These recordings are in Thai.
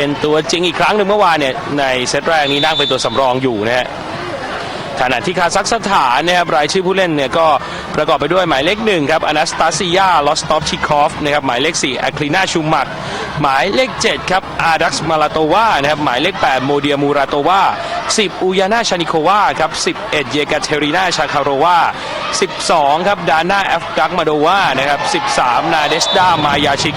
เป็นตัวจริงอีกครั้งหนึ่งเมื่อวานเนี่ยในเซตแรกนี้นั่งเป็นตัวสำรองอยู่นะฮะขณะที่คาซัคสถานนะครับรายชื่อผู้เล่นเนี่ยก็ประกอบไปด้วยหมายเลขหนึ่งครับอนาสตาซิยาลอสตอฟชิคอฟนะครับหมายเลข4อะคลีนาชูมัก หมายเลข 7 ครับอาดักส์มาลาโตวานะครับหมายเลข 8 โมเดียมูราโตวา10 อูยานาชานิโควาครับ11 เยกาเทรินาชาคารวา12 ครับดาน่าแอฟดักมาโดวานะครับ13 นาเดสดามายาชิก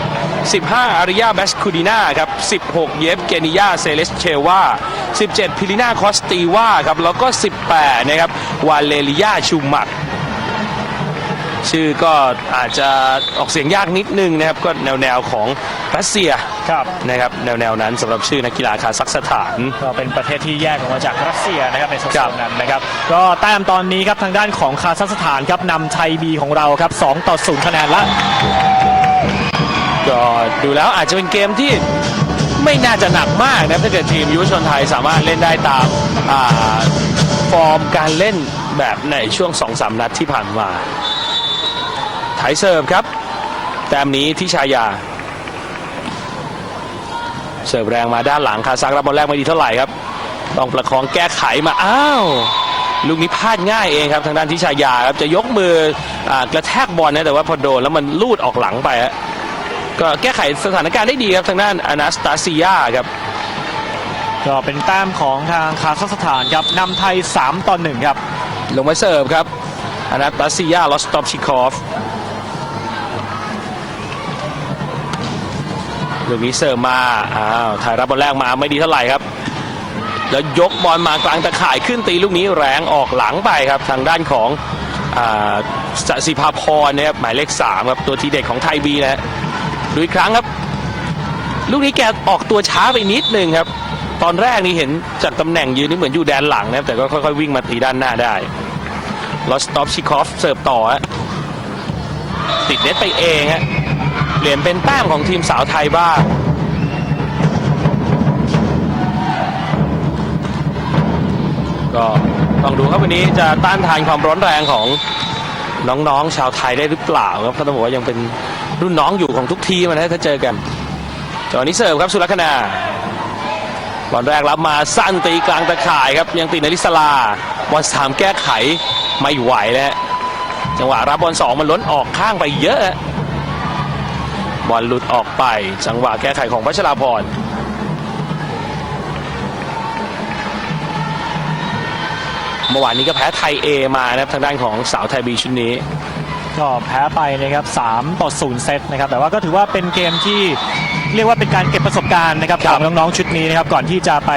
15 อาริยาแบสคูดิน่าครับ 16 เยฟเกนิยาเซเลสเชวา 17 พิลิน่าคอสตีวาครับ แล้วก็ 18 นะครับ วาเลริยาชูมัก ชื่อก็อาจจะออกเสียงยากนิดนึงนะครับ ก็แนวแนวๆของรัสเซียครับนะครับแนวแนวๆนั้นสำหรับชื่อนักกีฬาคาซัคสถาน ก็เป็นประเทศที่แยกออกมาจากรัสเซียนะครับในโซครันบนั้นนะครับก็แต้มตอนนี้ครับทางด้านของคาซัคสถานครับนำไทยบีของเราครับ2ต่อ0คะแนนละ ก็ดูแล้วอาจจะเป็นเกมที่ไม่น่าจะหนักมากนะถ้าเกิดทีมยุวชนไทยสามารถเล่นได้ตามาฟอร์มการเล่นแบบในช่วง 2-3 นัดที่ผ่านมาไถเสิร์ฟครับ แต้มนี้ที่ชายา เสิร์ฟแรงมาด้านหลังคาซักรับบอลแรกไม่ดีเท่าไหร่ครับ ต้องประคองแก้ไขมาอ้าวลูกนี้พลาดง่ายเองครับทางด้านทิชายาครับจะยกมืออกระแทกบอลนะแต่ว่าพอโดนแล้วมันลูดออกหลังไปฮะ ก็แก้ไขสถานการณ์ได้ดีครับทางด้านอนาสตาซิยาครับก็เป็นแต้มของทางคาซัคสถานครับนำไทย 3 ต่อ 1 ครับ ลงมาเสิร์ฟครับอนาสตาซิยาลอสตอปชิคอฟลูกนี้เสิร์ฟมาอ้าวถ่ายรับบอลแรกมาไม่ดีเท่าไหร่ครับ แล้วยกบอลมากลางตะข่ายขึ้นตีลูกนี้แรงออกหลังไปครับ ทางด้านของอาสสิภาพรนะครับหมายเลข3ครับตัวทีเด็ดของไทยบีนะฮะ ดูอีกครั้งครับ ลูกนี้แกออกตัวช้าไปนิดนึงครับ ตอนแรกนี่เห็นจากตำแหน่งยืนนี่เหมือนอยู่แดนหลังนะครับแต่ก็ค่อยๆวิ่งมาตีด้านหน้าได้ลอสตอปชิคอฟเสิร์ฟต่อฮะติดเน็ตไปเองฮะเปลี่ยนเป็นแต้มของทีมสาวไทยบ้างก็ต้องดูครับวันนี้จะต้านทานความร้อนแรงของน้องๆชาวไทยได้หรือเปล่าครับก็ต้องบอกว่ายังเป็น รุ่นน้องอยู่ของทุกทีมนะถ้าเจอกันจอนี้เสิร์ฟครับสุรคณาบอลแรกรับมาสั้นตีกลางตะข่ายครับยังติดในลิสลาบอลสามแก้ไขไม่ไหวแล้วจังหวะรับบอลสองมันล้นออกข้างไปเยอะฮะบอลหลุดออกไป จังหวะแก้ไขของพัชราพรเมื่อวานนี้ก็แพ้ไทยเอมานะครับทางด้านของสาวไทยบีชุดนี้ ก็แพ้ไปนะครับ3ต่อ0เซตนะครับ แต่ว่าก็ถือว่าเป็นเกมที่เรียกว่าเป็นการเก็บประสบการณ์นะครับครัขบองน้องๆชุดนี้นะครับ ก่อนที่จะไป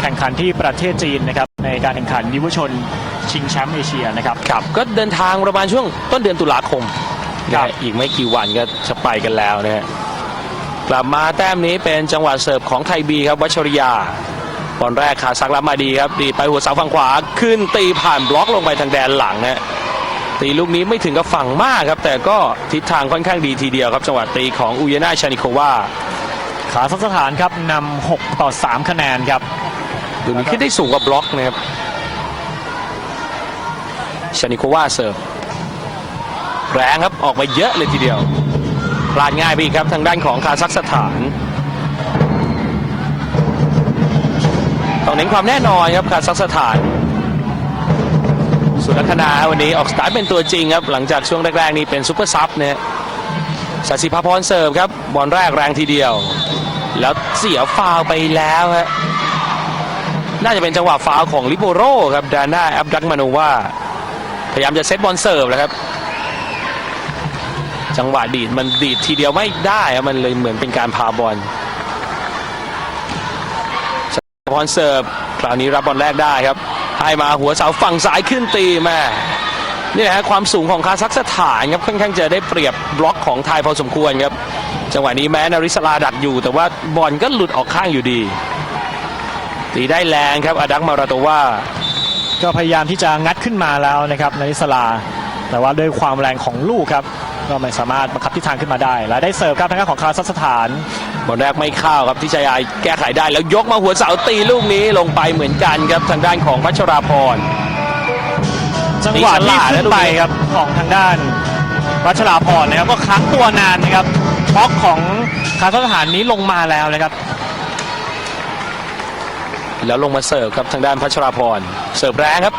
แข่งขันที่ประเทศจีนนะครับ ในการแข่งขันยุวชนชิงแชมป์เอเชียนะครับครับก็เดินทางประมาณช่วงต้นเดือนตุลาคมครันะบฮะอีกไม่กี่วันก็จะไปกันแล้วนะฮะกลับมาแต้มนี้เป็นจังหวะเสิร์ฟของไทยบีครับวัชริยาบอลแรกขาซักรับมาดีครับ ดีดไปหัวเสาฝั่งขวาขึ้นตีผ่านบล็อกลงไปทางแดนหลังนะฮะ ตีลูกนี้ไม่ถึงกับฝั่งมากครับ แต่ก็ทิศทางค่อนข้างดีทีเดียวครับจังหวะตีของอุยนาชานิโควาขาซัคสถานครับนำ6ต่อ 3 คะแนนครับลูกนี้ขึ้นได้สูงกว่าบล็อกนะครับชานิโควาเสิร์ฟแรงครับออกมาเยอะเลยทีเดียวพลาดง่ายไปอีกครับทางด้านของคาซัคสถานต้องเน้นความแน่นอนครับคาซัคสถาน สุนัขนาวันนี้ออกสตาร์ทเป็นตัวจริงครับหลังจากช่วงแรกๆนี้เป็นซุปเปอร์ซับเนะฮะสัสิภาพรเสิร์ฟครับบอลแรกแรงทีเดียว แล้วเสียฟาวไปแล้วฮะน่าจะเป็นจังหวะฟาวของลิโบโรครับดาน่าแอบดักมาโนวาพยายามจะเซตบอลเสิร์ฟแล้วครับ จังหวะดีดมันดีดทีเดียวไม่ได้มันเลยเหมือนเป็นการพาบอลบอลเสิร์ฟคราวนี้รับบอลแรกได้ครับ ให้มาหัวเสาฝั่งซ้ายขึ้นตีแม่นี่แหละฮะความสูงของคาซัคสถานครับค่อนข้างจะได้เปรียบบล็อกของไทยพอสมควรครับ จังหวะนี้แม้นาริสลาดักอยู่ แต่ว่าบอลก็หลุดออกข้างอยู่ดี ตีได้แรงครับอดักมาราโตว่าก็พยายามที่จะงัดขึ้นมาแล้วนะครับในอิสลา แต่ว่าด้วยความแรงของลูกครับ ก็ไม่สามารถบังคับทิศทางขึ้นมาได้ และได้เสิร์ฟครับทางด้านของคาซัคสถาน บอลแรกไม่เข้าครับที่ชายายแก้ไขได้แล้วยกมาหัวเสาตีลูกนี้ลงไปเหมือนกันครับทางด้านของพัชราพรจังหวะที่ขึ้นไปครับของทางด้านรัชราพรนะครับก็ค้างตัวนานนะครับบล็อกของคาซัคสถานนี้ลงมาแล้วนะครับ แล้วลงมาเสิร์ฟครับทางด้านพัชราพรเสิร์ฟแรงครับ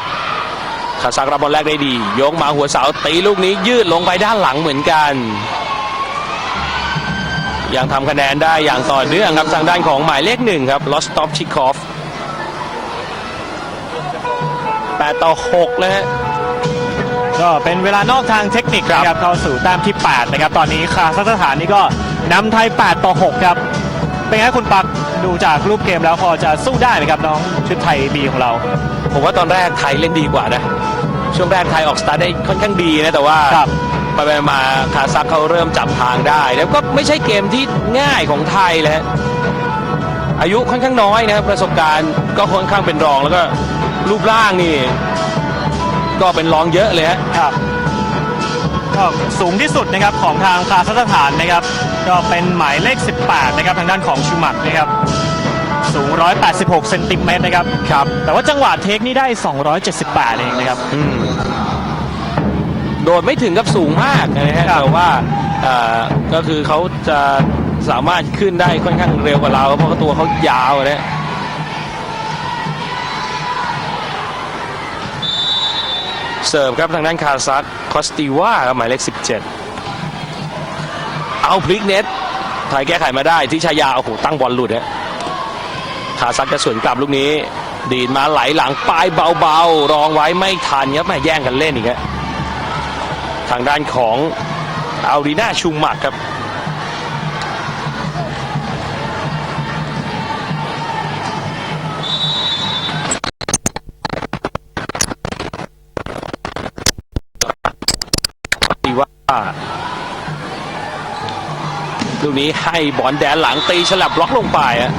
คาซักรับบอลแรกได้ดี ยกมาหัวเสาตีลูกนี้ยืดลงไปด้านหลังเหมือนกัน ยังทำคะแนนได้อย่างต่อเนื่องครับทางด้านของหมายเลขหนึ่งครับลอสตอปชิคอฟ8ต่อ6เลยฮะก็เป็นเวลานอกทางเทคนิคครับนะครับเข้าสู่แต้มที่ 8 นะครับ ตอนนี้คาซัคสถานนี่ก็นำไทย 8 ต่อ 6 ครับ เป็นไงคุณปักดูจากรูปเกมแล้วพอจะสู้ได้ไหมครับน้องชุดไทยบีของเรา ผมว่าตอนแรกไทยเล่นดีกว่านะ ช่วงแรกไทยออกสตาร์ทได้ค่อนข้างดีนะ แต่ว่าครับ ไปไปมาคาซักเขาเริ่มจับทางได้ แล้วก็ไม่ใช่เกมที่ง่ายของไทยเลยฮะอายุค่อนข้างน้อยนะครับประสบการณ์ก็ค่อนข้างเป็นรองแล้วก็รูปร่างนี่ ก็เป็นรองเยอะเลยฮะครับก็สูงที่สุดนะครับของทางคาซัคสถานนะครับ ก็เป็นหมายเลข 18 นะครับทางด้านของชูมักนะครับ สูง 186 เซนติเมตรนะครับ ครับ แต่ว่าจังหวะเทคนี่ได้ 278 เองนะครับ อืม โดดไม่ถึงกับสูงมากนะฮะครับแต่ว่าเอ่อก็คือเขาจะสามารถขึ้นได้ค่อนข้างเร็วกว่าเราเพราะว่าตัวเขายาวนะเสิร์ฟครับทางด้านคาซักคอสติว่าครับหมายเลข 17 เอาพลิกเน็ตไทยแก้ไขมาได้ที่ชายาโอ้โหตั้งบอลหลุดฮะคาซักจะสวนกลับลูกนี้ ดีดมาไหลหลังปลายเบาๆ รองไว้ไม่ทันครับแม่แย่งกันเล่นอีกฮะ ทางด้านของอารีนาชูมักครับตีว่าลูกนี้ให้บอลแดนหลังตีฉลับบล็อกลงไปอะ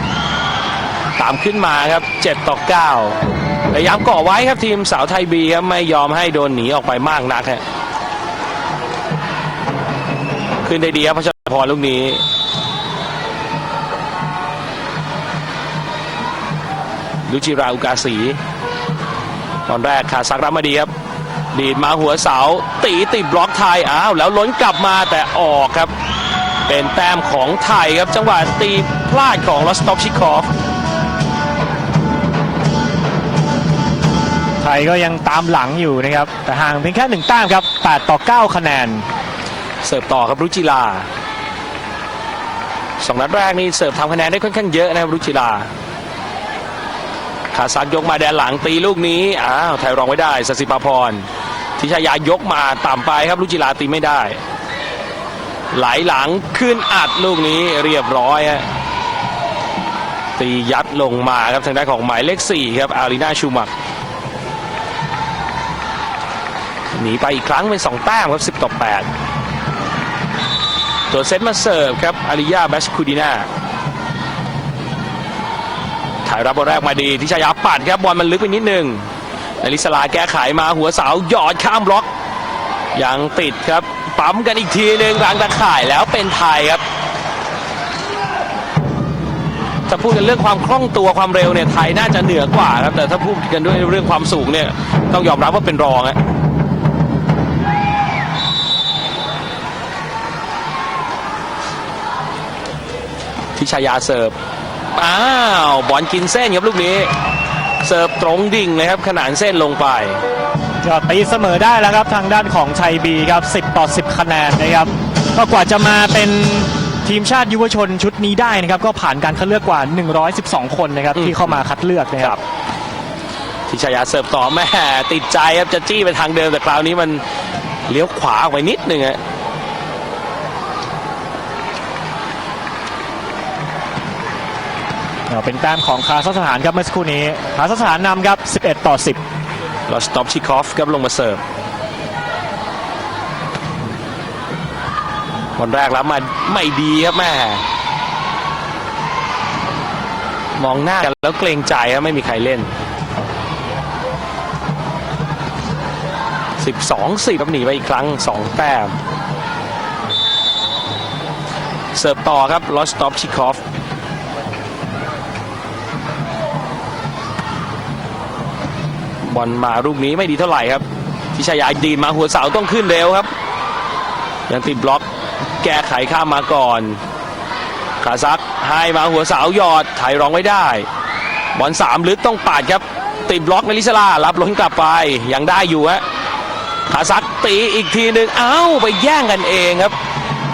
ตามขึ้นมาครับ 7 ต่อ 9 พยายามเกาะไว้ครับทีมสาวไทยบีครับ ไม่ยอมให้โดนหนีออกไปมากนักฮะ ขึ้นได้ดีครับพัชรพรลูกนี้ลุจิราอุกาสี ตอนแรกขาซักรับมาดีครับ ดีดมาหัวเสา ตีติดบล็อกไทยอ้าวแล้วล้นกลับมาแต่ออกครับ เป็นแต้มของไทยครับ จังหวะตีพลาดของลอสตอปชิคอฟไทยก็ยังตามหลังอยู่นะครับ แต่ห่างเพียงแค่หนึ่งแต้มครับ 8 ต่อ 9 คะแนน เสิร์ฟต่อครับรุจิลาสองนัดแรกนี่เสิร์ฟทำคะแนนได้ค่อนข้างเยอะนะครับรุจิลาขาซักยกมาแดนหลังตีลูกนี้อ้าวไทยรองไว้ได้สสิปาพรทิชายายกมาต่ำไปครับรุจิลาตีไม่ได้ ไหลหลังขึ้นอัดลูกนี้เรียบร้อยฮะตียัดลงมาครับทางด้านของหมายเลข4ครับอารีนาชูมักหนีไปอีกครั้งเป็น2แต้มครับ10ต่อ8 ตัวเซตมาเสิร์ฟครับอาริยาแบชคูดิน่าถ่ายรับบอลแรกมาดีที่ชายาปัดครับบอลมันลึกไปนิดนึงนาริสลาแก้ไขมาหัวเสาหยอดข้ามบล็อกยังติดครับปั๊มกันอีกทีหนึ่งกลางตะข่ายแล้วเป็นไทยครับถ้าพูดกันเรื่องความคล่องตัวความเร็วเนี่ยไทยน่าจะเหนือกว่าครับแต่ถ้าพูดกันด้วยเรื่องความสูงเนี่ยต้องยอมรับว่าเป็นรองอะ ทิชายาเสิร์ฟอ้าวบอลกินเส้นครับลูกนี้ เสิร์ฟตรงดิ่งเลยครับขนานเส้นลงไปก็ตีเสมอได้แล้วครับทางด้านของไทยบีครับ 10 ต่อ 10 คะแนนนะครับ ก็กว่าจะมาเป็นทีมชาติยุวชนชุดนี้ได้นะครับ ก็ผ่านการคัดเลือกกว่า 112 คนนะครับอืมที่เข้ามาคัดเลือกนะครับทิชายาเสิร์ฟต่อแม่ติดใจครับจะจี้ไปทางเดิมแต่คราวนี้มันเลี้ยวขวาออกไปนิดนึงฮะ เป็นแต้มของคาซัคสถานครับเมื่อสักครู่นี้คาซัคสถานนำครับ 11 ต่อ 10ลอสตอปชิคอฟครับลงมาเสิร์ฟคนแรกรับมาไม่ดีครับแม่มองหน้ากันแล้วเกรงใจครับไม่มีใครเล่น 12 4ครับหนีไปอีกครั้ง 2 แต้ม เสิร์ฟต่อครับลอสตอปชิคอฟ บอลมาลูกนี้ไม่ดีเท่าไหร่ครับทิชายาดีนมาหัวเสาต้องขึ้นเร็วครับ ยังติดบล็อกแก้ไขข้ามมาก่อนขาซักให้มาหัวเสาหยอดไถรองไว้ได้ บอลสามลึกต้องปาดครับ ติดบล็อกในาริสลารับล้นกลับไปยังได้อยู่ฮะคาซักตีอีกทีหนึ่งเอ้าไปแย่งกันเองครับ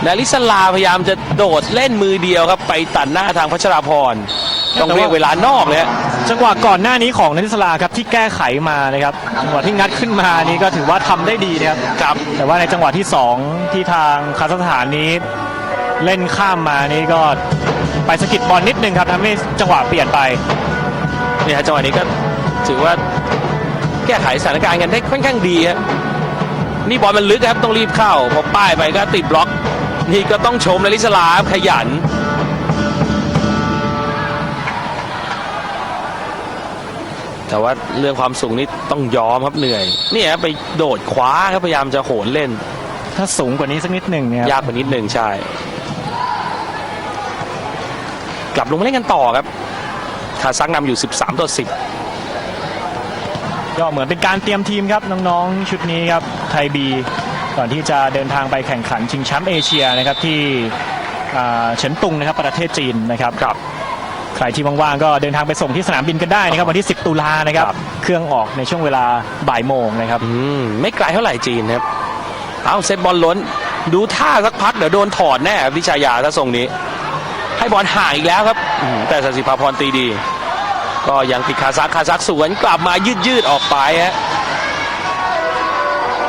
นาริสลาพยายามจะโดดเล่นมือเดียวครับ ไปตัดหน้าทางพัชราพร ต้องเรียกเวลานอกเลยฮะจังหวะก่อนหน้านี้ของนันทิสลาครับที่แก้ไขมานะครับจังหวะที่งัดขึ้นมานี่ก็ถือว่าทำได้ดีนะครับ ครับ แต่ว่าในจังหวะที่ 2 ที่ทางคาซัคสถานนี้เล่นข้ามมานี่ก็ไปสะกิดบอลนิดนึงครับทำให้จังหวะเปลี่ยนไป เนี่ยฮะจังหวะนี้ก็ถือว่าแก้ไขสถานการณ์กันได้ค่อนข้างดีฮะนี่บอลมันลึกครับต้องรีบเข้าพอป้ายไปก็ติดบล็อก นี่ก็ต้องชมนาริสลาครับขยัน แต่ว่าเรื่องความสูงนี่ต้องยอมครับเหนื่อยเนี่ยไปโดดคว้าครับพยายามจะโหนเล่น ถ้าสูงกว่านี้สักนิดหนึ่งเนี่ยยากกว่านิดหนึ่งใช่ กลับลงมาเล่นกันต่อครับคาซักนำอยู่ 13ต่อ10 ก็เหมือนเป็นการเตรียมทีมครับน้องๆชุดนี้ครับไทยบีก่อนที่จะเดินทางไปแข่งขันชิงแชมป์เอเชียนะครับที่อ่าเฉินตุงนะครับประเทศจีนนะครับครับ ใครที่ว่างๆก็เดินทางไปส่งที่สนามบินกันได้นะครับวันที่ 10 ตุลานะครับ ครับ เครื่องออกในช่วงเวลาบ่ายโมงนะครับ อืมไม่ไกลเท่าไหร่จีนครับ เอาเซตบอลล้น ดูท่าสักพักเดี๋ยวโดนถอดแน่ครับวิชายาถ้าทรงนี้ ให้บอลห่างอีกแล้วครับอืมแต่สสิภาพรตีดี ก็ยังติดคาซักคาซักสวนกลับมายืดยืดๆออกไปฮะ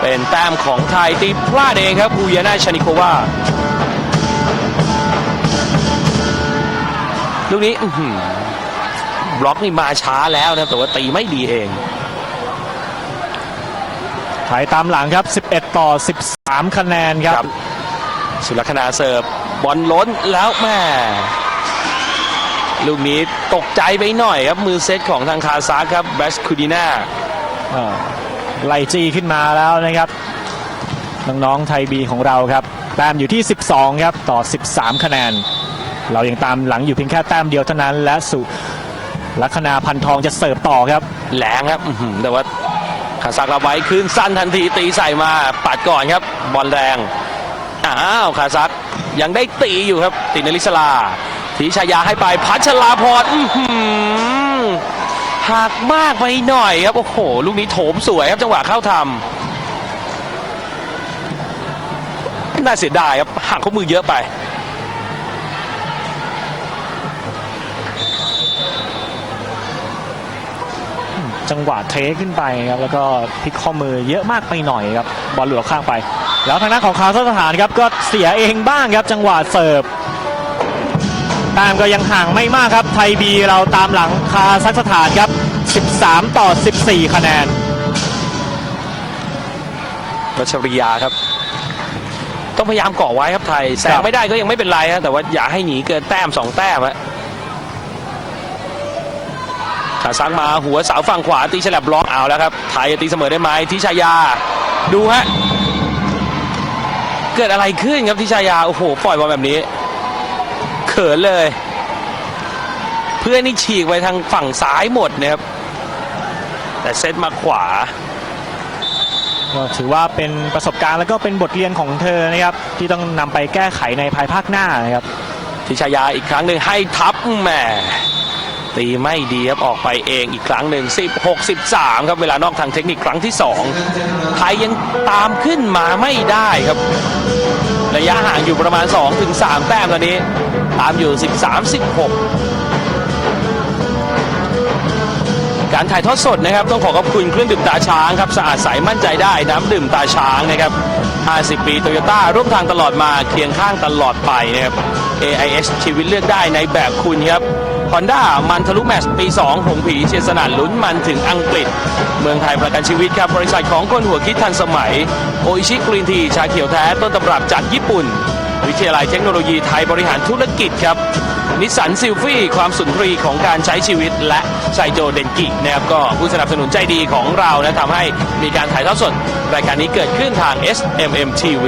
เป็นแต้มของไทยตีพลาดเองครับอูยานาชานิโควา ลูกนี้อื้อหือบล็อกนี่มาช้าแล้วนะแต่ว่าตีไม่ดีเองไทยตามหลังครับ 11 ต่อ 13 คะแนนครับครับสุรคณาเสิร์ฟบอลล้นแล้วแม่ลูกนี้ตกใจไปหน่อยครับ มือเซตของทางคาซักครับแบสคูดิน่าอ่าไล่จี้ขึ้นมาแล้วนะครับ น้องๆไทยบีของเราครับ แต้มอยู่ที่ 12 ครับ ต่อ 13 คะแนน เรายังตามหลังอยู่เพียงแค่แต้มเดียวเท่านั้น และสุลัคนาพันทองจะเสิร์ฟต่อครับ แหลงครับอื้อหือแต่ว่าคาซักรับไว้คืนสั้นทันทีตีใส่มาปัดก่อนครับ บอลแรงอ้าวคาซักยังได้ตีอยู่ครับ ตินลิสลาทีชายาให้ไปพัชราพรอื้อหือหักมากไปหน่อยครับโอ้โหลูกนี้โถมสวยครับจังหวะเข้าทำน่าเสียดายครับห่างข้อมือเยอะไป จังหวะเทขึ้นไปครับแล้วก็พลิกข้อมือเยอะมากไปหน่อยครับบอลหลุดออกข้างไป แล้วทางด้านของคาซัคสถานครับก็เสียเองบ้างครับจังหวะเสิร์ฟแต้มก็ยังห่างไม่มากครับไทยบีเราตามหลังคาซัคสถานครับ 13 ต่อ 14 คะแนนรัชริยาครับ ต้องพยายามเกาะไว้ครับไทยแซครังบไม่ได้ก็ยังไม่เป็นไรฮะแต่ว่าอย่าให้หนีเกินแต้มสองแต้มฮะ ขาซังมาหัวเสาฝั่งขวาตีฉลับบล็อกเอาแล้วครับไทยจะตีเสมอได้ไหมทิชายา ดูฮะเกิดอะไรขึ้นครับทิชายาโอ้โหปล่อยบอลแบบนี้ เขินเลย เพื่อนนี่ฉีกไปทางฝั่งซ้ายหมดนะครับแต่เซตมาขวาก็ถือว่าเป็นประสบการณ์แล้วก็เป็นบทเรียนของเธอนะครับ ที่ต้องนำไปแก้ไขในภายภาคหน้านะครับทิชายาอีกครั้งหนึ่งให้ทับแหม่ ตีไม่ดีครับออกไปเองอีกครั้งหนึ่ง16 13 ครับเวลานอกทางเทคนิคครั้งที่ 2 ไทยยังตามขึ้นมาไม่ได้ครับ ระยะห่างอยู่ประมาณ 2-3แต้มตอนนี้ ตามอยู่ 13 16การถ่ายทอดสดนะครับ ต้องขอขอบคุณเครื่องดื่มตาช้างครับสะอาดใสมั่นใจได้น้ำดื่มตาช้างนะครับ 50 ปีโตโยต้าร่วมทางตลอดมาเคียงข้างตลอดไปนะครับ AIS ชีวิตเลือกได้ในแบบคุณครับ Honda มันทะลุแมชปี 2 หงผีเชียร์สนานลุ้นมันถึงอังกฤษ เมืองไทยประกันชีวิตครับบริษัทของคนหัวคิดทันสมัย โออิชิกรีนทีชาเขียวแท้ต้นตำรับจากญี่ปุ่น วิทยาลัยเทคโนโลยีไทยบริหารธุรกิจครับนิสสันซิลฟี่ความสุนทรีของการใช้ชีวิตและไซโจเดนกินะครับก็ผู้สนับสนุนใจดีของเรานะทำให้มีการถ่ายทอดสด รายการนี้เกิดขึ้นทาง SMM TV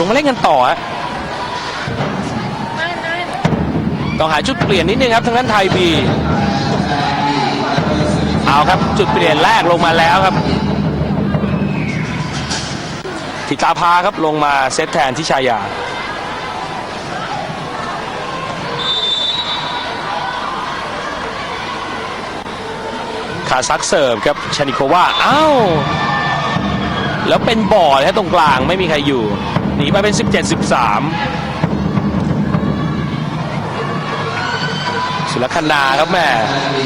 ลงมาเล่นกันต่อฮะต้องหาจุดเปลี่ยนนิดนึงครับทางด้านไทยบีเอาครับจุดเปลี่ยนแรกลงมาแล้วครับทิตาพาครับลงมาเซตแทนที่ชายาขาซักเสิร์ฟครับชานิโควาอ้าวแล้วเป็นบ่อเลยฮะตรงกลางไม่มีใครอยู่ หนีไปเป็น 17 13 สุรคันนาครับแม่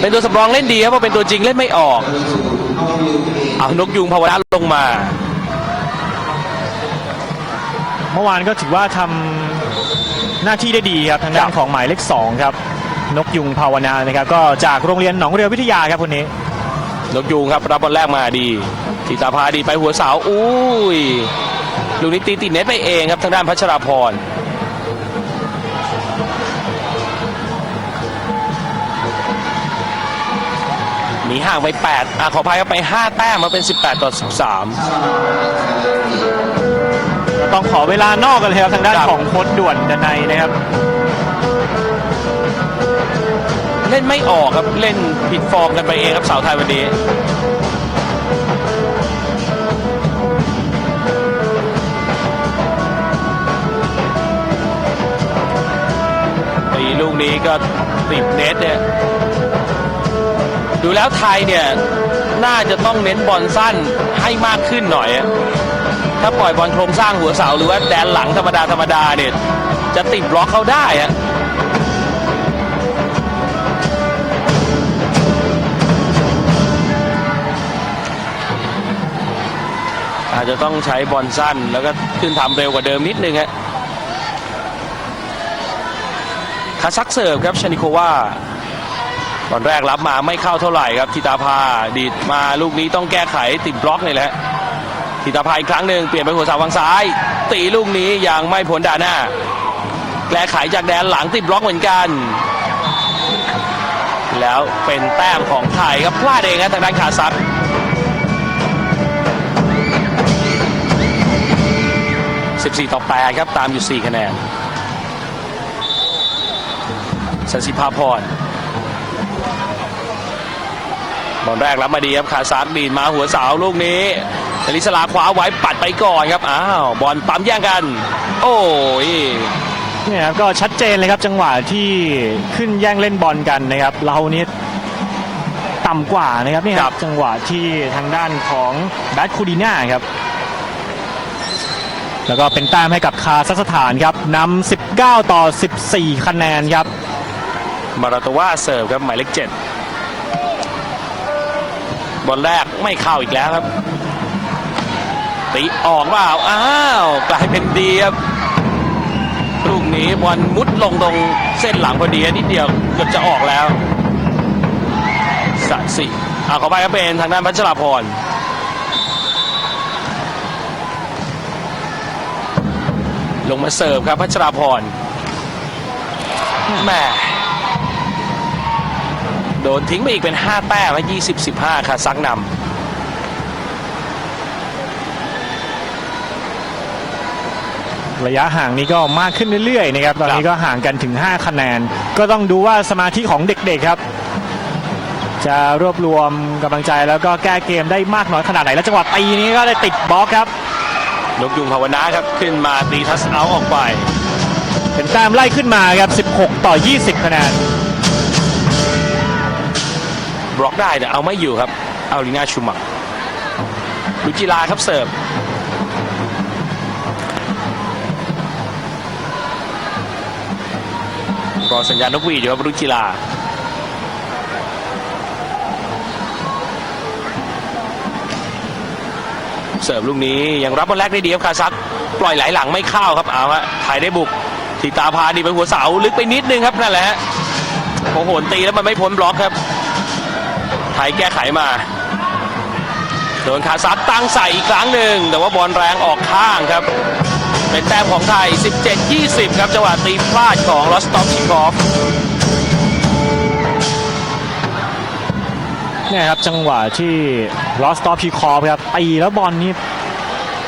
เป็นตัวสำรองเล่นดีครับเพราะเป็นตัวจริงเล่นไม่ออก เอานกยุงภาวนาลงมา เมื่อวานก็ถือว่าทำหน้าที่ได้ดีครับทางด้านของหมายเลขสองครับนกยุงภาวนานะครับก็จากโรงเรียนหนองเรือวิทยาครับคนนี้นกยูงครับรับบอลแรกมาดีทิตาพาดีไปหัวเสาอุ้ย ลูกนี้ตีติดเน็ตไปเองครับทางด้านพัชราพรหนีห่างไป8อะขออภัยครับไป 5 แต้มมาเป็น 18 ต่อ ต้องขอเวลานอกกันเลยครับทางด้านครับ ของโค้ดด่วนดนัยนะครับ 13 เล่นไม่ออกครับ เล่นผิดฟอร์มกันไปเองครับสาวไทยวันนี้ ลูกนี้ก็ติดเน็ตเนี่ยดูแล้วไทยเนี่ยน่าจะต้องเน้นบอลสั้นให้มากขึ้นหน่อย ถ้าปล่อยบอลโครงสร้างหัวเสาหรือว่าแดนหลังธรรมดาธรรมดาเนี่ยจะติดบล็อกเขาได้อะอาจจะต้องใช้บอลสั้นแล้วก็ขึ้นทำเร็วกว่าเดิมนิดนึงฮะ คาซักเสิร์ฟครับชานิโควาตอนแรกรับมาไม่เข้าเท่าไหร่ครับทิตาภาดีดมาลูกนี้ต้องแก้ไขติดบล็อกเลยแหละทิตาภาอีกครั้งหนึ่งเปลี่ยนไปหัวเสาฝั่งซ้าย ตีลูกนี้ยังไม่ผลด่านหน้าแก้ไขจากแดนหลังติดบล็อกเหมือนกัน แล้วเป็นแต้มของไทยครับพลาดเองครับทางด้านขาซัก14 ต่อ8ครับตามอยู่ 4 คะแนน สันสิภาพรบอลแรกรับมาดีครับขาซักดีดมาหัวเสาลูกนี้อลิสลาคว้าไว้ปัดไปก่อนครับอ้าวบอลปั๊มแย่งกัน โอ้ยเนี่ยครับก็ชัดเจนเลยครับจังหวะที่ขึ้นแย่งเล่นบอลกันนะครับ เรานี่ต่ำกว่านะครับนี่คครัรับบจังหวะที่ทางด้านของแบทคูดีน่าครับ แล้วก็เป็นแต้มให้กับคาซัคสถานครับนำ19 ต่อ 14 คะแนนครับ มาราโตวาเสิร์ฟครับหมายเลขเจ็ดบอลแรกไม่เข้าอีกแล้วครับตีออกเปล่าอ้าวกลายเป็นดีครับลูกนี้บอลมุดลงตรงเส้นหลังพอดีนิดเดียวเกือบจะออกแล้วสัสิอ่าขอไปครับเป็นทางด้านพัชราพรลงมาเสิร์ฟครับพัชราพรแม่ โดนทิ้งไปอีกเป็น 5 แต้มให้20 15ค่ะซักนระยะห่างนี้ก็มากขึ้นเรื่อยๆนะครับตอนนี้ก็ห่างกันถึง 5 คะแนน ก็ต้องดูว่าสมาธิของเด็กๆครับ จะรวบรวมกำลังใจแล้วก็แก้เกมได้มากน้อยขนาดไหน แล้วจังหวะตีนี้ก็ได้ติดบล็อกครับำนกยุงภาวนาครับ ขึ้นมาตีทัสเอาท์ออกไป เป็นแต้มไล่ขึ้นมาครับ 16 ต่อ 20 คะแนน บล็อกได้แต่เอาไม่อยู่ครับเอาลิน่าชูมักลุจิลาครับเสิร์ฟรอสัญญาณนกหวีดอยู่ครับรุจิลาเสิร์ฟลูกนี้ยังรับบอลแรกได้ดีครับคาซักปล่อยไหลหลังไม่เข้าครับเอาฮะไทยได้บุกทีตาพาดีไปหัวเสาลึกไปนิดนึงครับนั่นแหละฮะโอ้โหตีแล้วมันไม่พ้นบล็อกครับ ไทยแก้ไขมาโดนคาซักตั้งใส่อีกครั้งหนึ่ง แต่ว่าบอลแรงออกข้างครับ เป็นแต้มของไทย 17-20 ครับจังหวะตีพลาดของลอสตอฟชิคอฟเนี่ยครับจังหวะที่ลอสตอพีคอร์ครับตีแล้วบอลนี่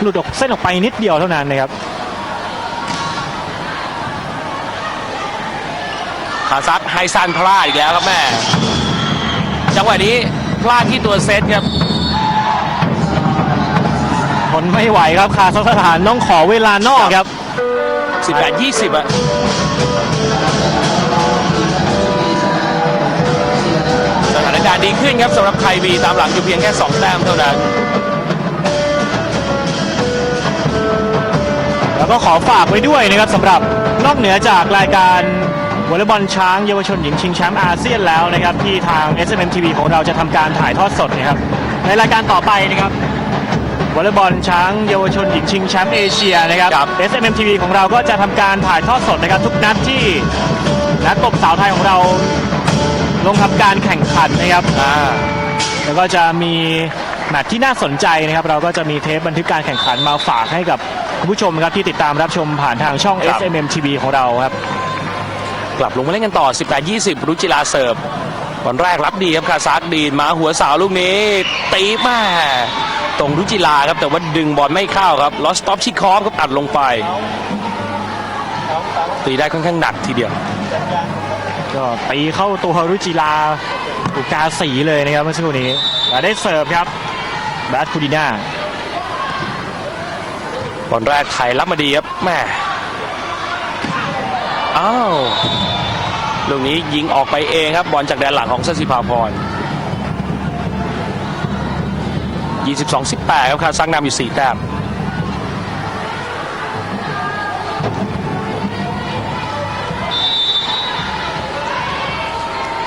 หลุดออกเส้นออกไปนิดเดียวเท่านั้นนะครับคาซักให้ซันพลาดอีกแล้วครับแม่จั งหวะนี้พลาดที่ตัวเซตครับผลไม่ไหวครับคาซัคสถานต้องขอเวลานอกครับ 18 20อะสถานการณ์ดีขึ้นครับสำหรับไทยบีตามหลังอยู่เพียงแค่ 2 แต้มเท่านั้น แล้วก็ขอฝากไว้ด้วยนะครับสำหรับนอกเหนือจากรายการ วอลเลย์บอลช้างเยาวชนหญิงชิงแชมป์อาเซียนแล้วนะครับที่ทาง SMM TV ของเราจะทำการถ่ายทอดสดนะครับในรายการต่อไปนะครับวอลเลย์บอลช้างเยาวชนหญิงชิงแชมป์เอเชียนะครับครับ SMM TV ของเราก็จะทำการถ่ายทอดสดนะครับทุกนัดที่นักตบสาวไทยของเราลงทำการแข่งขันนะครับอ่าแล้วก็จะมีแมตช์ที่น่าสนใจนะครับ เราก็จะมีเทปบันทึกการแข่งขันมาฝากให้กับคุณผู้ชมครับที่ติดตามรับชมผ่านทางช่องครับ SMM TV ของเราครับ กลับลงมาเล่นกันต่อ 18 20 รุจิลาเสิร์ฟบอลแรกรับดีครับคาซักดีดมาหัวเสาวลูกนี้ ตีมาตรงรุจิลาครับ แต่ว่าดึงบอลไม่เข้าครับลอสต็อปชิคอฟครับอัดลงไป ตีได้ค่อนข้างหนักทีเดียว ก็ตีเข้าตัวรุจิลาอุกาสีเลยนะครับเมื่อสักครู่นี้และได้เสิร์ฟครับแบทคูดิน่าบอลแรกไทยรับมาดีครับแม่ อ้าวลูกนี้ยิงออกไปเองครับบอลจากแดนหลังของสศิภาพร 22-18 ครับคาซักนำอยู่ 4 แต้ม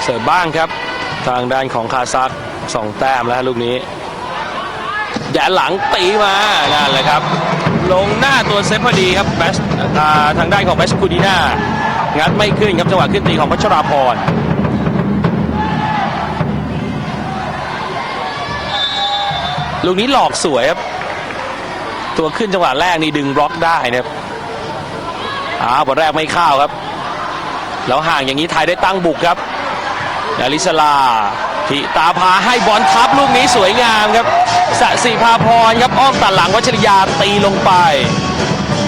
เสิร์ฟบ้างครับ ทางด้านของคาซัก2แต้มแล้วลูกนี้ แดนหลังตีมานั่นแหละครับ ลงหน้าตัวเซฟพอดีครับแบสอ่าทางด้านของแบสคูดีน่างัดไม่ขึ้นครับจังหวะขึ้นตีของพัชราพรลูกนี้หลอกสวยครับ ตัวขึ้นจังหวะแรกนี่ดึงบล็อกได้นะครับอ้าวบอลแรกไม่เข้าครับ แล้วห่างอย่างนี้ไทยได้ตั้งบุกครับอลิสลา ทิตาพาให้บอลทับลูกนี้สวยงามครับสสิภาพรครับอ้อมตัดหลังวัชริยาตีลงไป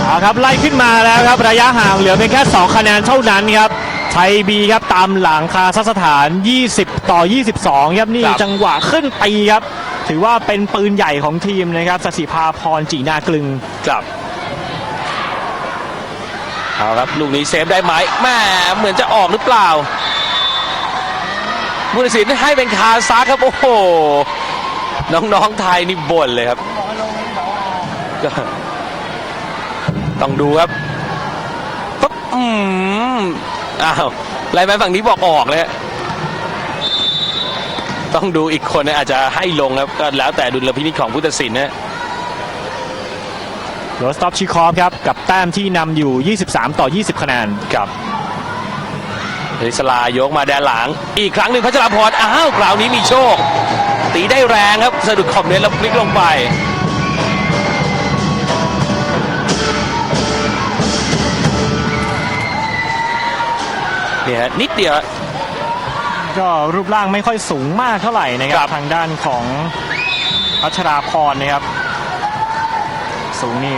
เอาครับไล่ขึ้นมาแล้วครับระยะห่างเหลือเพียงแค่ 2 คะแนนเท่านั้นครับไทยบีครับตามหลังคาซัคสถาน 20 ต่อ 22 ครับนี่ครับจังหวะขึ้นตีครับ ถือว่าเป็นปืนใหญ่ของทีมนะครับสสิภาพรจีนากลึงครับเอาครับลูกนี้เซฟได้ไหมแม่เหมือนจะออกหรือเปล่า บุญศิลป์ให้เป็นคาซักครับโอ้โห น้องๆไทยนี่บ่นเลยครับก็ต้องดูครับปุ๊บอืมอ้าวไล่ไปฝั่งนี้บอกออกเลยฮะต้องดูอีกคนนะอาจจะให้ลงครับก็แล้วแต่ดุลพินิจของผู้ตัดสินนะโรสตอปชิคอฟครับ กับแต้มที่นำอยู่ 23 ต่อ 20 คะแนนกับ ริสลายกมาแดนหลัง อีกครั้งหนึ่งพัชราพรอ้าวคราวนี้มีโชค ตีได้แรงครับสะดุดขอบเน็ตแล้วพลิกลงไปเนี่ยฮะนิดเดียว ก็รูปร่างไม่ค่อยสูงมากเท่าไหร่นะคครัรับบทางด้านของพัชราพรนะครับ สูงนี่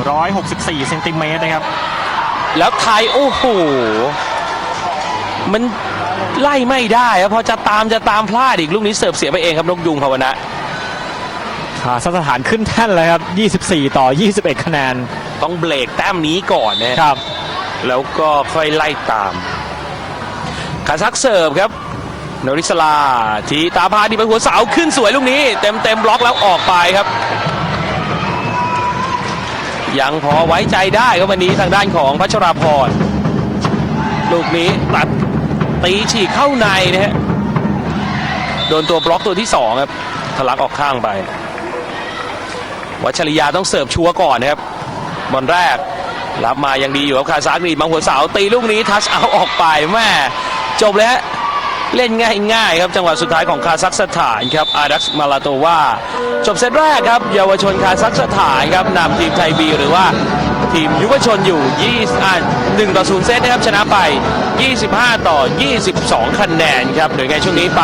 164เซนติเมตรนะครับ แล้วไทย โอ้โห มันไล่ไม่ได้ครับพอจะตามจะตามพลาดอีกลูกนี้เสิร์ฟเสียไปเองครับนกยุงภาวนะขาสถานขึ้นแท่นเลยครับ 24 ต่อ 21 คะแนน ต้องเบรกแต้มนี้ก่อนนะครับ แล้วก็ค่อยไล่ตามคาซักเสิร์ฟครับโนริสลาทีตาพาดีไปหัวเสาขึ้นสวยลูกนี้ เต็มเต็มบล็อกแล้วออกไปครับ ยังพอไว้ใจได้ครับวันนี้ทางด้านของพัชราพรลูกนี้ตัด ตีฉีกเข้าในนะฮะโดนตัวบล็อกตัวที่สองครับทะลักออกข้างไปวัชริยาต้องเสิร์ฟชัวก่อนนะครับบอลแรกรับมายังดีอยู่ครับคาซักดีมาหัวเสาตีลูกนี้ทัชเอาออกไปแม่จบแล้วเล่นง่ายๆครับจังหวะสุดท้ายของคาซัคสถานครับอาดักมาลาโตวาจบเซตแรกครับ เยาวชนคาซัคสถานครับนำทีมไทยบีหรือว่าทีมยุวชนอยู่20อ่า1ต่อ0เซตนะครับชนะไป 25 ต่อ 22 คะแนนครับเดี๋ยวไงช่วงนี้ไป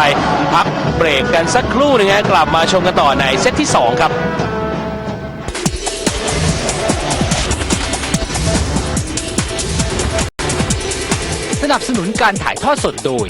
พักเบรกกันสักครู่นึงฮะกลับมาชมกันต่อในเซตที่ 2 ครับสนับสนุนการถ่ายทอดสดโดย